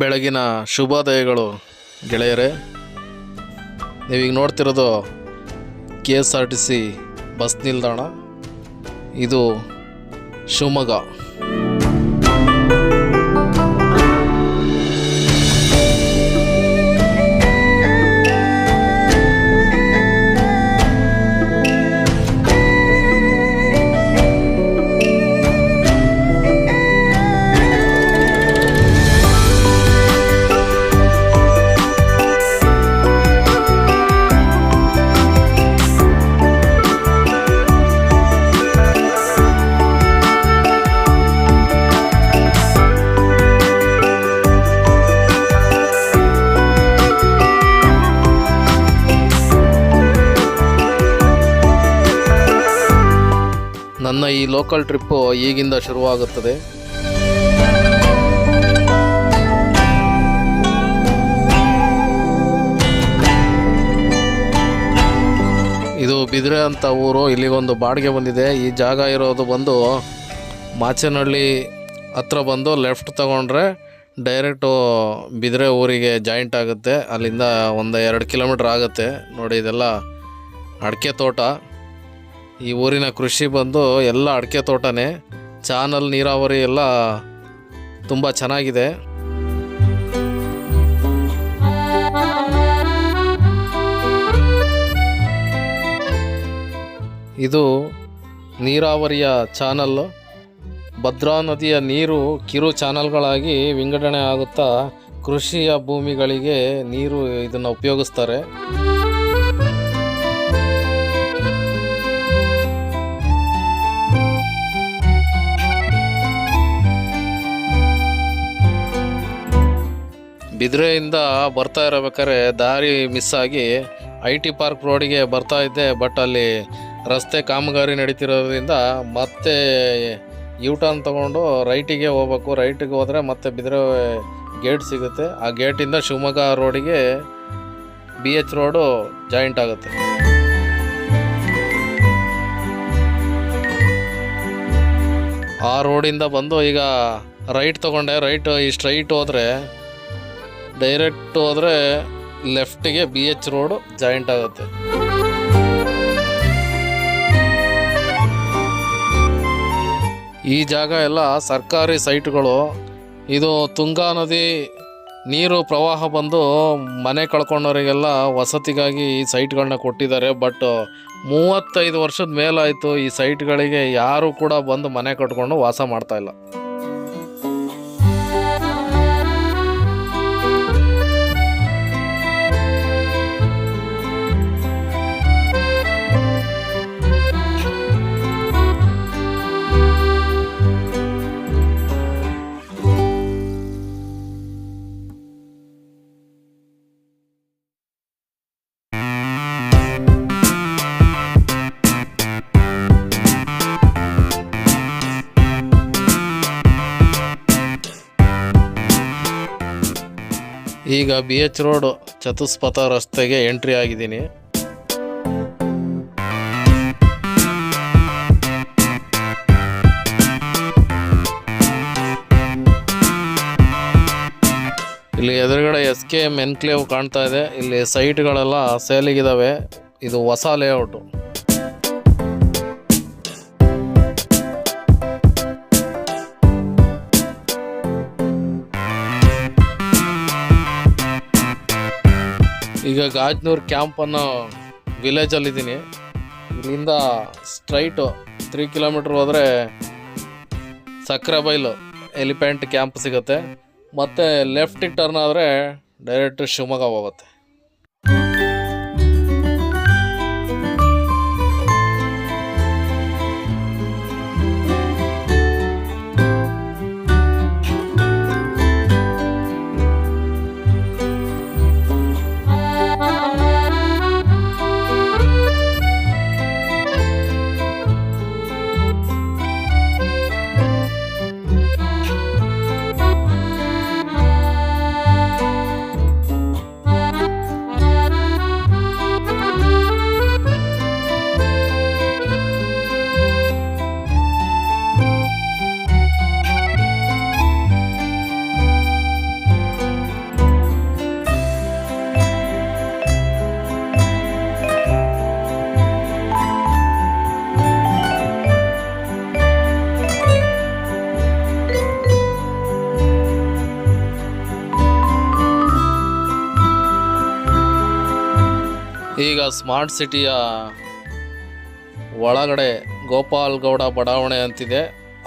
ಬೆಳಗಿನ ಶುಭೋದಯಗಳು ಗೆಳೆಯರೇ. ನೀವೀಗ ನೋಡ್ತಿರೋದು K S R T C bus ನಿಲ್ದಾಣ. ಇದು ಶಿವಮೊಗ್ಗ. ನನ್ನ ಈ ಲೋಕಲ್ ಟ್ರಿಪ್ಪು ಈಗಿಂದ ಶುರುವಾಗುತ್ತದೆ. ಇದು ಬಿದಿರೆ ಅಂತ ಊರು ಇಲ್ಲಿಗೊಂದು ಬಾಡಿಗೆ ಬಂದಿದೆ. ಈ ಜಾಗ ಇರೋದು ಬಂದು ಮಾಚೇನಹಳ್ಳಿ ಹತ್ರ ಬಂದು ಲೆಫ್ಟ್ ತಗೊಂಡ್ರೆ ಡೈರೆಕ್ಟು ಬಿದಿರೆ ಊರಿಗೆ ಜಾಯಿಂಟ್ ಆಗುತ್ತೆ. ಅಲ್ಲಿಂದ ಒಂದು ಎರಡು ಕಿಲೋಮೀಟ್ರ್ ಆಗುತ್ತೆ. ನೋಡಿ, ಇದೆಲ್ಲ ಅಡಿಕೆ ತೋಟ. ಈ ಊರಿನ ಕೃಷಿ ಬಂದು ಎಲ್ಲ ಅಡಿಕೆ ತೋಟನೇ, ಚಾನಲ್ ನೀರಾವರಿ ಎಲ್ಲ ತುಂಬ ಚೆನ್ನಾಗಿದೆ. ಇದು ನೀರಾವರಿಯ ಚಾನಲ್. ಭದ್ರಾ ನದಿಯ ನೀರು ಕಿರು ಚಾನಲ್ಗಳಾಗಿ ವಿಂಗಡಣೆ ಆಗುತ್ತಾ ಕೃಷಿಯ ಭೂಮಿಗಳಿಗೆ ನೀರು ಇದನ್ನು ಉಪಯೋಗಿಸ್ತಾರೆ. ಬಿದ್ರೆಯಿಂದ ಬರ್ತಾ ಇರಬೇಕಾದ್ರೆ ದಾರಿ ಮಿಸ್ ಆಗಿ ಐ ಟಿ ಪಾರ್ಕ್ ರೋಡಿಗೆ ಬರ್ತಾ ಇದ್ದೆ ಬಟ್ ಅಲ್ಲಿ ರಸ್ತೆ ಕಾಮಗಾರಿ ನಡೀತಿರೋದ್ರಿಂದ ಮತ್ತೆ ಯೂ ಟರ್ನ್ ತೊಗೊಂಡು ರೈಟಿಗೆ ಹೋಗ್ಬೇಕು. ರೈಟಿಗೆ ಹೋದರೆ ಮತ್ತೆ ಬಿದ್ರೆ ಗೇಟ್ ಸಿಗುತ್ತೆ. ಆ ಗೇಟಿಂದ ಶಿವಮೊಗ್ಗ ರೋಡಿಗೆ ಬಿ ಎಚ್ ರೋಡು ಜಾಯಿಂಟ್ ಆಗುತ್ತೆ. ಆ ರೋಡಿಂದ ಬಂದು ಈಗ ರೈಟ್ ತೊಗೊಂಡೆ. ರೈಟ್ ಈ ಸ್ಟ್ರೈಟ್ ಹೋದರೆ ಡೈರೆಕ್ಟ್ ಹೋದರೆ ಲೆಫ್ಟಿಗೆ ಬಿ ಎಚ್ ರೋಡು ಜಾಯಿಂಟ್ ಆಗುತ್ತೆ. ಈ ಜಾಗ ಎಲ್ಲ ಸರ್ಕಾರಿ ಸೈಟ್ಗಳು. ಇದು ತುಂಗಾ ನದಿ ನೀರು ಪ್ರವಾಹ ಬಂದು ಮನೆ ಕಳ್ಕೊಂಡವರಿಗೆಲ್ಲ ವಸತಿಗಾಗಿ ಈ ಸೈಟ್ಗಳನ್ನ ಕೊಟ್ಟಿದ್ದಾರೆ. ಬಟ್ ಮೂವತ್ತೈದು ವರ್ಷದ ಮೇಲಾಯಿತು ಈ ಸೈಟ್ಗಳಿಗೆ ಯಾರು ಕೂಡ ಬಂದು ಮನೆ ಕಟ್ಕೊಂಡು ವಾಸ ಮಾಡ್ತಾ ಈಗ ಬಿ ಎಚ್ ರೋಡ್ ಚತುಷ್ಪಥ ರಸ್ತೆಗೆ ಎಂಟ್ರಿ ಆಗಿದ್ದೀನಿ. ಇಲ್ಲಿ ಎದುರುಗಡೆ ಎಸ್ ಕೆ ಎಂ ಎನ್ಕ್ಲೇವ್ ಕಾಣ್ತಾ ಇದೆ. ಇಲ್ಲಿ ಸೈಟ್ಗಳೆಲ್ಲ ಸೇಲಿಗಿದಾವೆ ಇದು ಹೊಸ ಲೇಔಟು ಈಗ ಗಾಜ್ನೂರ್ ಕ್ಯಾಂಪ್ ಅನ್ನೋ ವಿಲೇಜಲ್ಲಿದ್ದೀನಿ ಇಲ್ಲಿಂದ ಸ್ಟ್ರೈಟು ತ್ರೀ ಕಿಲೋಮೀಟ್ರ್ ಹೋದರೆ ಸಕ್ರೆಬೈಲು ಎಲಿಫೆಂಟ್ ಕ್ಯಾಂಪ್ ಸಿಗುತ್ತೆ. ಮತ್ತು ಲೆಫ್ಟಿಗೆ ಟರ್ನ್ ಆದರೆ ಡೈರೆಕ್ಟ್ ಶಿವಮೊಗ್ಗ ಹೋಗುತ್ತೆ. ಈಗ ಸ್ಮಾರ್ಟ್ ಸಿಟಿಯ ಒಳಗಡೆ ಗೋಪಾಲ್ ಗೌಡ ಬಡಾವಣೆ ಅಂತಿದೆ.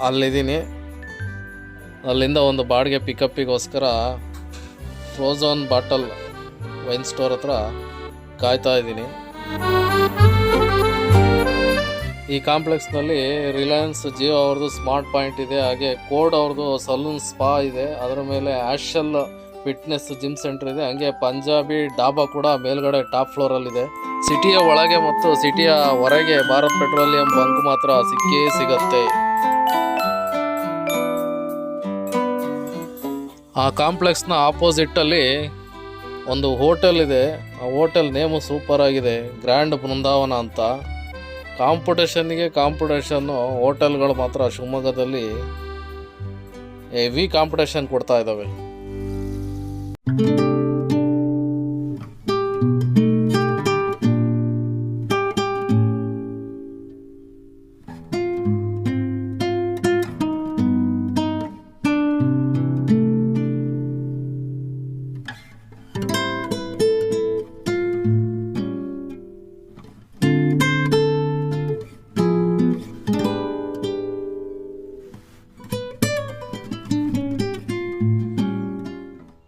ಅಲ್ಲಿದ್ದೀನಿ. ಅಲ್ಲಿಂದ ಒಂದು ಬಾಡಿಗೆ ಪಿಕಪ್ಪಿಗೋಸ್ಕರ ಫ್ರೋಝನ್ ಬಾಟಲ್ ವೈನ್ ಸ್ಟೋರ್ ಹತ್ರ ಕಾಯ್ತಾ ಇದ್ದೀನಿ. ಈ ಕಾಂಪ್ಲೆಕ್ಸ್ನಲ್ಲಿ ರಿಲಯನ್ಸ್ ಜಿಯೋ ಅವ್ರದ್ದು ಸ್ಮಾರ್ಟ್ ಪಾಯಿಂಟ್ ಇದೆ. ಹಾಗೆ ಕೋಡ್ ಅವ್ರದ್ದು ಸಲೂನ್ ಸ್ಪಾ ಇದೆ. ಅದರ ಮೇಲೆ ಆ್ಯಶಲ್ ಫಿಟ್ನೆಸ್ ಜಿಮ್ ಸೆಂಟರ್ ಇದೆ. ಹಂಗೆ ಪಂಜಾಬಿ ಡಾಬಾ ಕೂಡ ಮೇಲ್ಗಡೆ ಟಾಪ್ ಫ್ಲೋರಲ್ಲಿದೆ ಸಿಟಿಯ ಒಳಗೆ ಮತ್ತು ಸಿಟಿಯ ಹೊರಗೆ ಭಾರತ್ ಪೆಟ್ರೋಲಿಯಂ ಬಂಕ್ ಮಾತ್ರ ಸಿಕ್ಕೇ ಸಿಗತ್ತೆ. ಆ ಕಾಂಪ್ಲೆಕ್ಸ್ನ ಆಪೋಸಿಟ್ ಅಲ್ಲಿ ಒಂದು ಹೋಟೆಲ್ ಇದೆ. ಆ ಹೋಟೆಲ್ ನೇಮು ಸೂಪರ್ ಆಗಿದೆ. ಗ್ರ್ಯಾಂಡ್ ಬೃಂದಾವನ ಅಂತ. ಕಾಂಪಿಟೇಷನ್ಗೆ ಕಾಂಪಿಟೇಷನ್ನು ಹೋಟೆಲ್ಗಳು ಮಾತ್ರ ಶಿವಮೊಗ್ಗದಲ್ಲಿ ಹೆವಿ ಕಾಂಪಿಟೇಷನ್ ಕೊಡ್ತಾ ಇದ್ದಾವೆ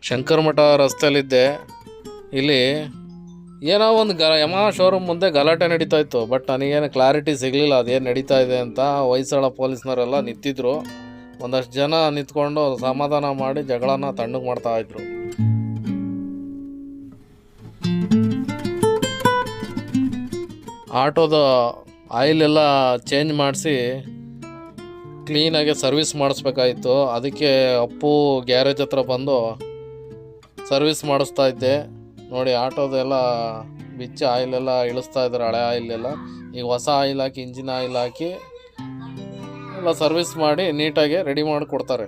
ಶಂಕರಮಠ ರಸ್ತೆಯಲ್ಲಿದ್ದೆ. ಇಲ್ಲಿ ಏನೋ ಒಂದು ಗ ಯಮ ಶೋರೂಮ್ ಮುಂದೆ ಗಲಾಟೆ ನಡೀತಾ ಇತ್ತು. ಬಟ್ ನನಗೇನು ಕ್ಲಾರಿಟಿ ಸಿಗಲಿಲ್ಲ. ಅದೇನು ನಡೀತಾ ಇದೆ ಅಂತ ಹೊಯ್ಸಳ ಪೊಲೀಸ್ನವರೆಲ್ಲ ನಿಂತಿದ್ರು. ಒಂದಷ್ಟು ಜನ ನಿಂತ್ಕೊಂಡು ಸಮಾಧಾನ ಮಾಡಿ ಜಗಳನ ತಣ್ಣಗೆ ಮಾಡ್ತಾ ಇದ್ರು. ಆಟೋದ ಆಯಿಲ್ ಎಲ್ಲ ಚೇಂಜ್ ಮಾಡಿಸಿ ಕ್ಲೀನಾಗಿ ಸರ್ವಿಸ್ ಮಾಡಿಸ್ಬೇಕಾಯಿತು. ಅದಕ್ಕೆ ಅಪ್ಪು ಗ್ಯಾರೇಜ್ ಹತ್ರ ಬಂದು ಸರ್ವಿಸ್ ಮಾಡಿಸ್ತಾ ಇದ್ದೆ. ನೋಡಿ, ಆಟೋದೆಲ್ಲ ಬಿಚ್ಚಿ ಆಯಿಲೆಲ್ಲ ಇಳಿಸ್ತಾ ಇದ್ದಾರೆ, ಹಳೆ ಆಯಿಲ್ ಎಲ್ಲ ಈಗ ಹೊಸ ಆಯಿಲ್ ಹಾಕಿ, ಇಂಜಿನ್ ಆಯಿಲ್ ಹಾಕಿ ಎಲ್ಲ ಸರ್ವಿಸ್ ಮಾಡಿ ನೀಟಾಗಿ ರೆಡಿ ಮಾಡಿ ಕೊಡ್ತಾರೆ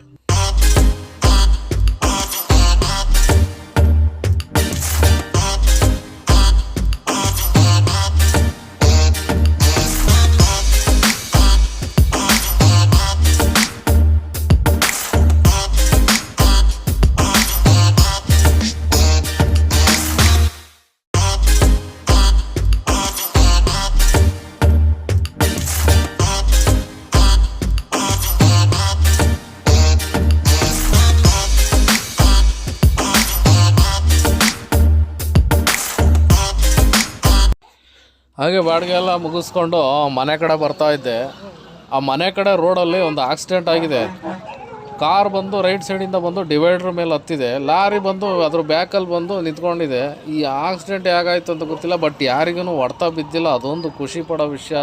ಹಾಗೆ ಬಾಡಿಗೆ ಎಲ್ಲ ಮುಗಿಸ್ಕೊಂಡು ಮನೆ ಕಡೆ ಬರ್ತಾ ಇದ್ದೆ. ಆ ಮನೆ ಕಡೆ ರೋಡಲ್ಲಿ ಒಂದು ಆಕ್ಸಿಡೆಂಟ್ ಆಗಿದೆ. ಕಾರ್ ಬಂದು ರೈಟ್ ಸೈಡಿಂದ ಬಂದು ಡಿವೈಡ್ರ್ ಮೇಲೆ ಹತ್ತಿದೆ. ಲಾರಿ ಬಂದು ಅದ್ರ ಬ್ಯಾಕಲ್ಲಿ ಬಂದು ನಿಂತ್ಕೊಂಡಿದೆ. ಈ ಆಕ್ಸಿಡೆಂಟ್ ಹೇಗಾಯ್ತು ಅಂತ ಗೊತ್ತಿಲ್ಲ ಬಟ್ ಯಾರಿಗೂ ಹೊಡ್ತಾ ಬಿದ್ದಿಲ್ಲ. ಅದೊಂದು ಖುಷಿ ಪಡೋ ವಿಷಯ.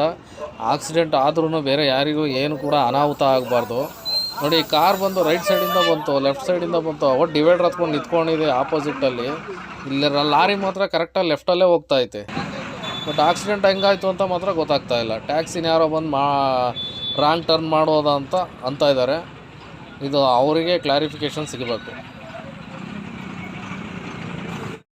ಆಕ್ಸಿಡೆಂಟ್ ಆದ್ರೂ ಬೇರೆ ಯಾರಿಗೂ ಏನು ಕೂಡ ಅನಾಹುತ ಆಗಬಾರ್ದು. ನೋಡಿ, ಕಾರ್ ಬಂದು ರೈಟ್ ಸೈಡಿಂದ ಬಂತು ಲೆಫ್ಟ್ ಸೈಡಿಂದ ಬಂತು. ಒಟ್ಟು ಡಿವೈಡ್ರ್ ಹತ್ಕೊಂಡು ನಿಂತ್ಕೊಂಡಿದೆ ಆಪೋಸಿಟಲ್ಲಿ ಇಲ್ಲಿ ಲಾರಿ ಮಾತ್ರ ಕರೆಕ್ಟಾಗಿ ಲೆಫ್ಟಲ್ಲೇ ಹೋಗ್ತಾ ಐತೆ. ಬಟ್ ಆಕ್ಸಿಡೆಂಟ್ ಹೆಂಗಾಯಿತು ಅಂತ ಮಾತ್ರ ಗೊತ್ತಾಗ್ತಾ ಇಲ್ಲ. ಟ್ಯಾಕ್ಸಿನ ಯಾರೋ ಬಂದು ಮಾ ರಾಂಗ್ ಟರ್ನ್ ಮಾಡೋದ ಅಂತ ಅಂತ ಇದ್ದಾರೆ ಇದು ಅವರಿಗೆ ಕ್ಲಾರಿಫಿಕೇಷನ್ ಸಿಗಬೇಕು.